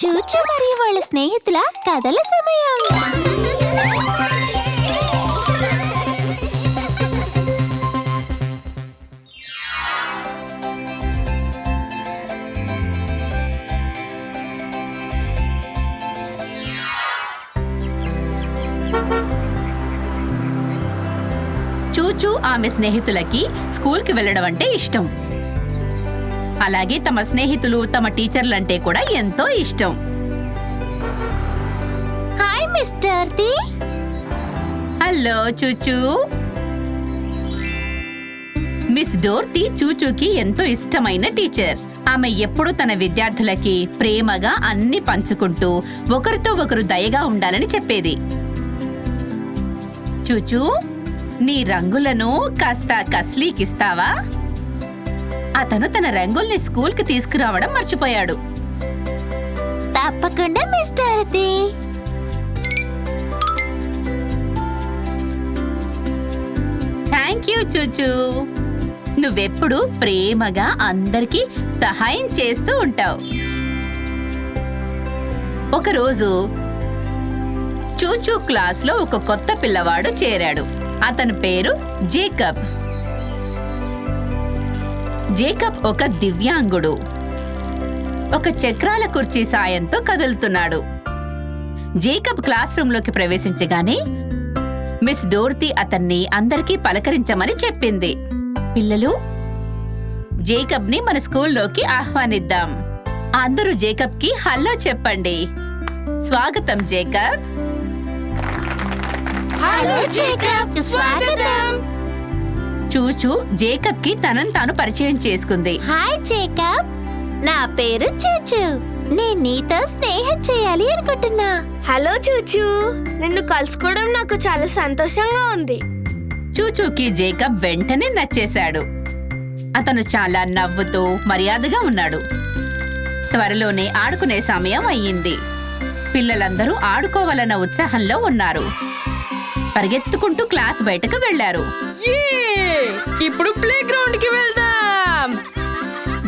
చూచు మరియు వాళ్ళ స్నేహితుల కథల సమయం. చూచూ ఆమె స్నేహితులకి స్కూల్కి వెళ్ళడం అంటే ఇష్టం. అలాగే తమ స్నేహితులు తమ టీచర్లంటే కూడా ఎంతో ఇష్టం. Hi mister the hello Chuchu. Miss Dorothy చూచూకి ఎంతో ఇష్టమైన టీచర్. ఆమె ఎప్పుడూ తన విద్యార్థులకి ప్రేమగా అన్ని పంచుకుంటూ ఒకరితో ఒకరు దయగా ఉండాలని చెప్పేది. చూచూ నీ రంగులను కాస్త కస్లీకిస్తావా? అతను తన రంగుల్ని స్కూల్కి తీసుకురావడం మర్చిపోయాడు. తప్పకుండా మిస్టర్ థ్యాంక్ యూ చూచూ. నువ్వెప్పుడు ప్రేమగా అందరికీ సహాయం చేస్తూ ఉంటావు. ఒకరోజు చూచూ క్లాస్లో ఒక కొత్త పిల్లవాడు చేరాడు. అతని పేరు జేకబ్. జేకబ్ ఒక దివ్యాంగుడు. ఒక చక్రాల కుర్చీ సాయంతో కదులుతున్నాడు. జేకబ్ క్లాస్ రూంలోకి ప్రవేశించగానే మిస్ డోర్తి అతన్ని అందరికీ పలకరించమని చెప్పింది. పిల్లలు జేకబ్ని మన స్కూల్లోకి ఆహ్వానిద్దాం. అందరూ జేకబ్కి చెప్పండి. స్వాగతం జేకబ్. హలో జేకబ్ స్వాగతం. చూచూ జేకబ్కి తనను తాను పరిచయం చేసుకుంది. Hi Jacob. నా పేరు చూచు. నేను నీతో స్నేహం చేయాలి అనుకుంటున్నా. హలో చూచు. నిన్ను కలుసుకోవడం నాకు చాలా సంతోషంగా ఉంది. చూచూకి జేకబ్ వెంటనే నచ్చేశాడు. అతను చాలా నవ్వుతూ మర్యాదగా ఉన్నాడు. త్వరలోనే ఆడుకునే సమయం అయ్యింది. పిల్లలందరూ ఆడుకోవాలన్న ఉత్సాహంలో ఉన్నారు. పరిగెత్తుకుంటూ క్లాస్ బయటకు వెళ్ళారు ఇప్పుడు ప్లే గ్రౌండ్కి వెళ్దాం.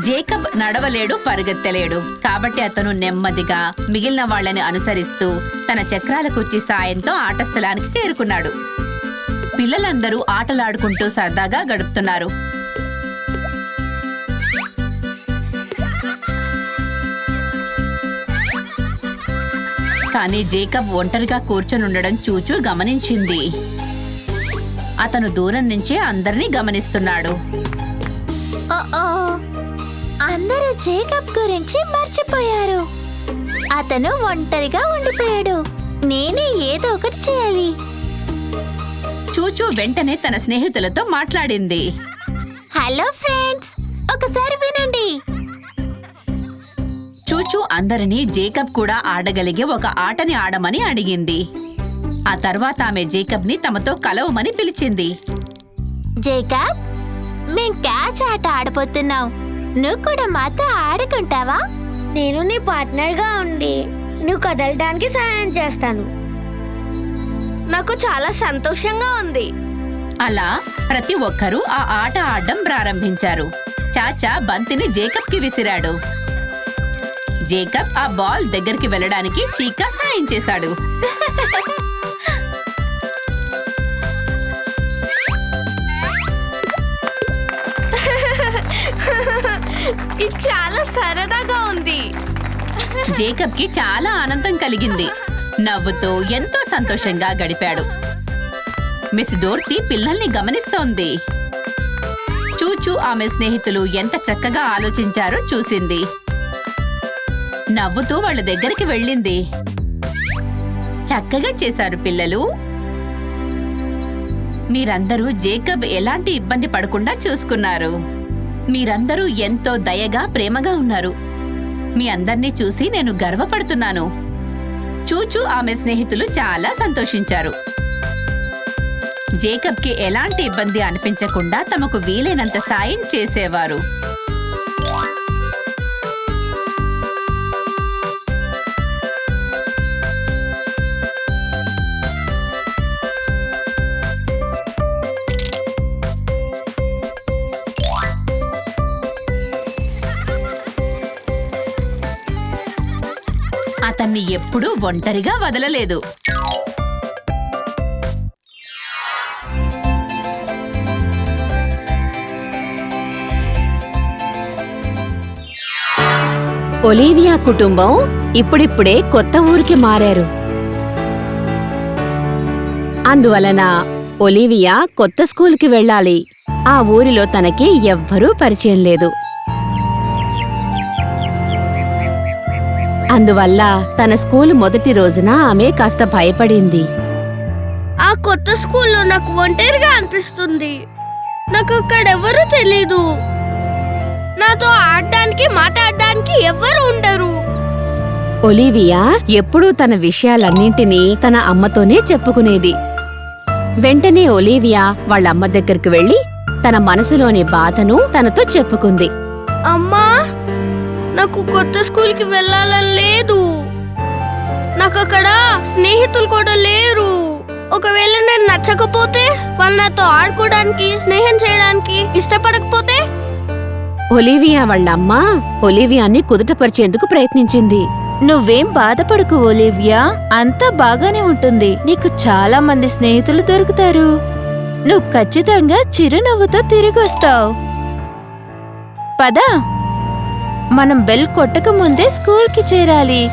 జేకబ్ నడవలేడు పరిగెత్తలేడు. కాబట్టి అతను నెమ్మదిగా మిగిలిన వాళ్ళని అనుసరిస్తూ తన చక్రాల కుర్చీ సాయంతో ఆట స్థలానికి చేరుకున్నాడు. పిల్లలందరూ ఆటలాడుకుంటూ సరదాగా గడుపుతున్నారు. కానీ జేకబ్ ఒంటరిగా కూర్చొని ఉండడం చూచూ గమనించింది. అతను దూరం నుంచే అందరినీ గమనిస్తున్నాడు. అందరూ జేకబ్ గురించి మర్చిపోయారు. అతను ఒంటరిగా ఉండిపోయాడు. నేనే ఏదో ఒకటి చేయాలి. చూచూ వెంటనే తన స్నేహితులతో మాట్లాడింది. హలో ఫ్రెండ్స్ చూచూ అందరినీ జేకబ్ కూడా ఆడగలిగే ఒక ఆటని ఆడమని అడిగింది. ఆ తర్వాత ఆమె జేకబ్ని తమతో కలవమని పిలిచింది. జేకబ్ మేం క్యాచ్ ఆట ఆడబోతున్నాం. నువ్వు కూడా మాతో ఆడుకుంటావా? నేను నీ పార్ట్నర్గా ఉండి నువ్వు కదలడానికి సహాయం చేస్తాను. నాకు చాలా సంతోషంగా ఉంది. అలా ప్రతి ఒక్కరూ ఆ ఆట ఆడడం ప్రారంభించారు. చాచా బంతిని జేకబ్కి విసిరాడు. జేకబ్ ఆ బాల్ దగ్గరికి వెళ్ళడానికి చీకా సాయం చేశాడు. ఇది చాలా సరదాగా ఉంది. జేకబ్కి చాలా ఆనందం కలిగింది. నవ్వుతూ ఎంతో సంతోషంగా గడిపాడు. మిస్ డోర్తి పిల్లల్ని గమనిస్తోంది. చూచూ ఆమె స్నేహితులు ఎంత చక్కగా ఆలోచించారో చూసింది. నవ్వుతూ వాళ్ళ దగ్గరికి వెళ్ళింది. చక్కగా చేశారు పిల్లలు. మీరందరూ జేకబ్ ఎలాంటి ఇబ్బంది పడకుండా చూసుకున్నారు. మీరందరూ ఎంతో దయగా ప్రేమగా ఉన్నారు. మీ అందర్నీ చూసి నేను గర్వపడుతున్నాను. చూచూ ఆమె స్నేహితులు చాలా సంతోషించారు. జేకబ్కి ఎలాంటి ఇబ్బంది అనిపించకుండా తమకు వీలైనంత సాయం చేసేవారు. అతన్ని ఎప్పుడూ ఒంటరిగా వదలలేదు. ఒలీవియా కుటుంబం ఇప్పుడిప్పుడే కొత్త ఊరికి మారారు. అందువలన ఒలీవియా కొత్త స్కూల్కి వెళ్ళాలి. ఆ ఊరిలో తనకి ఎవ్వరూ పరిచయం లేదు. అందువల్ల తన స్కూల్ మొదటి రోజున ఆమె కాస్త భయపడింది. ఆ కొత్త స్కూల్లో నాకు ఒంటరిగా అనిపిస్తుంది. నాకు అక్కడ ఎవరు తెలీదు. నాతో ఆడడానికి మాట్లాడడానికి ఎవరు ఉండరు. ఒలీవియా ఎప్పుడూ తన విషయాలన్నింటినీ తన అమ్మతోనే చెప్పుకునేది. వెంటనే ఒలీవియా వాళ్ళ అమ్మ దగ్గరికి వెళ్ళి తన మనసులోని బాధను తనతో చెప్పుకుంది. అమ్మా! నాకు కొత్త స్కూల్కి వెళ్ళాలని లేదు. నాకు అక్కడ స్నేహితులు కూడా లేరు. ఒకవేళ నేను నచ్చకపోతే వాళ్ళు నాతో ఆడుకోవడానికి స్నేహం చేయడానికి ఇష్టపడకపోతే? ఒలీవియా వాళ్ళ అమ్మ ఒలీవియాని కుదుటపరిచేందుకు ప్రయత్నించింది. నువ్వేం బాధపడకు ఓలివియా అంతా బాగానే ఉంటుంది. నీకు చాలా మంది స్నేహితులు దొరుకుతారు. నువ్వు ఖచ్చితంగా చిరునవ్వుతో తిరిగొస్తావు. పదా. మనం బెల్ కొట్టక ముందే స్కూల్కి చేరాలి.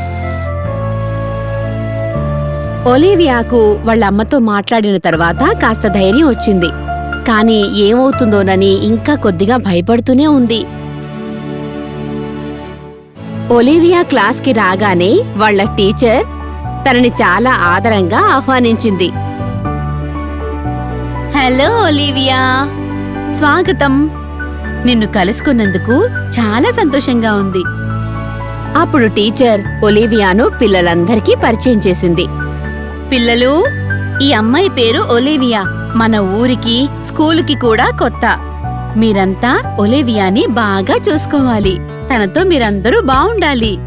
ఒలీవియాకు వాళ్ళ అమ్మతో మాట్లాడిన తర్వాత కాస్త ధైర్యం వచ్చింది. కాని ఏమవుతుందోనని ఇంకా కొద్దిగా భయపడుతూనే ఉంది. ఒలీవియా క్లాస్కి రాగానే వాళ్ళ టీచర్ తనని చాలా ఆదరంగా ఆహ్వానించింది. Hello Olivia. స్వాగతం. నిన్ను కలుసుకున్నందుకు చాలా సంతోషంగా ఉంది. అప్పుడు టీచర్ ఒలివియాను పిల్లలందరికీ పరిచయం చేసింది. పిల్లలు ఈ అమ్మాయి పేరు ఒలివియా. మన ఊరికి స్కూలుకి కూడా కొత్త. మీరంతా ఒలివియాని బాగా చూసుకోవాలి. తనతో మీరందరూ బాగుండాలి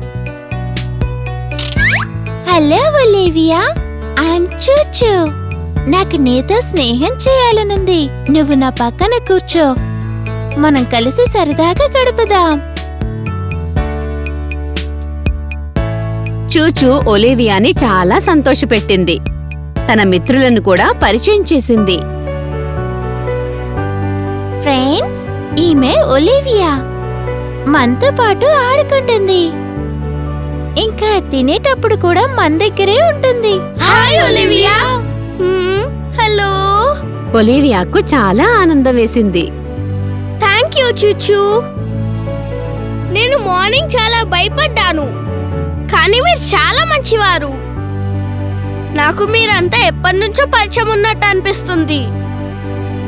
హలో ఒలివియా ఐఎమ్ చూచు. నాకు నీతో స్నేహం చేయాలనుంది. నువ్వు నా పక్కన కూర్చో. మనం కలిసి సరదాగా గడుపుదాం. చూచు ఒలివియాని చాలా సంతోషపెట్టింది. తన మిత్రులను కూడా పరిచయం చేసింది. ఫ్రెండ్స్ ఈమె ఒలివియా. మనతో పాటు ఆడుకుంటుంది. ఇంకా తినేటప్పుడు కూడా మన దగ్గరే ఉంటుంది. Hi Olivia. హలో. ఒలివియాకు చాలా ఆనందం వేసింది. చూచు. నేను మార్నింగ్ చాలా భయపడ్డాను కానీ మీరు చాలా మంచివారు. నాకు మీరంతా ఎప్పటి నుంచో పరిచయం ఉన్నట్టు అనిపిస్తుంది.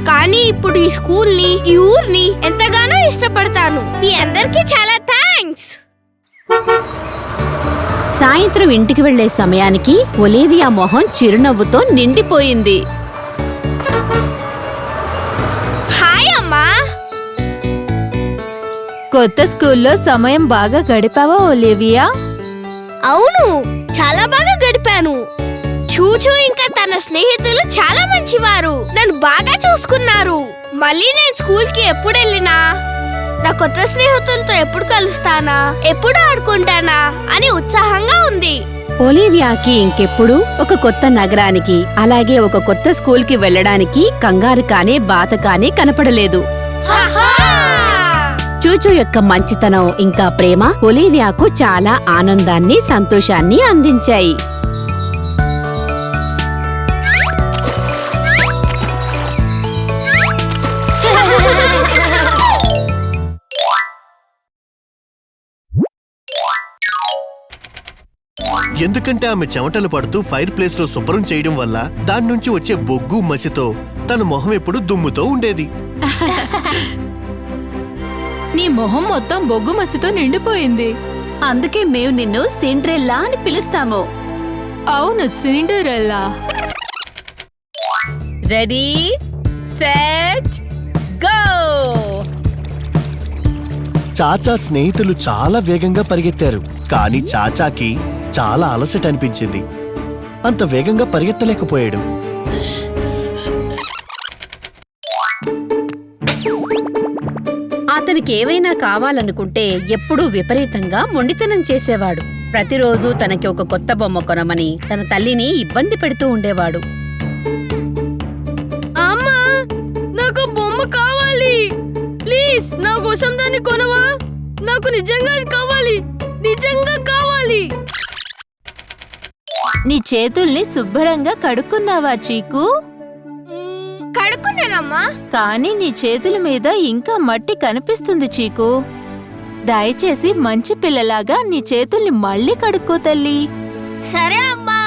కానీ ఇప్పుడు ఈ స్కూల్ని ఈ ఊర్ని ఎంతగానో ఇష్టపడతాను. మీ అందరికీ చాలా థ్యాంక్స్! సాయంత్రం ఇంటికి వెళ్ళే సమయానికి ఒలివియా మొహం చిరునవ్వుతో నిండిపోయింది. కొత్త స్కూల్లో సమయం బాగా గడిపావా ఒలివియా? అవును చాలా బాగా గడిపాను. చూచు ఇంకా తన స్నేహితులు చాలా మంచివారు. నన్ను బాగా చూసుకున్నారు. మళ్ళీ నేను స్కూల్కి ఎప్పుడు వెళ్ళినా? నా కొత్త స్నేహితులతో ఎప్పుడు కలుస్తానా? ఎప్పుడు ఆడుకుంటానా? అని ఉత్సాహంగా ఉంది. ఒలివియాకి ఇంకెప్పుడు? ఒక కొత్త నగరానికి అలాగే ఒక కొత్త స్కూల్కి వెళ్ళడానికి కంగారు కానే బాత కానే కనపడలేదు. చూచు యొక్క మంచితనం ఇంకా ప్రేమ ఒలివియాకు చాలా ఆనందాన్ని సంతోషాన్ని అందించాయి. ఎందుకంటే ఆమె చెమటలు పడుతూ ఫైర్ ప్లేస్లో శుభ్రం చేయడం వల్ల దాని నుంచి వచ్చే బొగ్గు మసితో తన మొహం ఎప్పుడు దుమ్ముతో ఉండేది. నీ మొహం మొత్తం బొగ్గు మసితో నిండిపోయింది. అందుకే మేము నిన్ను సిండ్రెల్లా అని పిలుస్తాము. అవును సిండరెల్లా. Ready set go! చాచా స్నేహితులు చాలా వేగంగా పరిగెత్తారు కానీ చాచాకి చాలా అలసట అనిపించింది. అంత వేగంగా పరిగెత్తలేకపోయాడు. ఏవైనా కావాలనుకుంటే ఎప్పుడూ విపరీతంగా మొండితనం చేసేవాడు. ప్రతిరోజు తనకి ఒక కొత్త బొమ్మ కొనమని తన తల్లిని ఇబ్బంది పెడుతూ ఉండేవాడు. అమ్మా నాకు బొమ్మ కావాలి. ప్లీజ్ నా కోసం దాన్ని కొనవా? నాకు నిజంగా కావాలి. నిజంగా కావాలి. నీ చేతుల్ని శుభ్రంగా కడుక్కున్నావా చీకు? కడుక్కున్నానమ్మా. కానీ నీ చేతుల మీద ఇంకా మట్టి కనిపిస్తుంది చీకు. దయచేసి మంచి పిల్లలాగా నీ చేతుల్ని మళ్ళీ కడుక్కో తల్లి. సరే అమ్మా.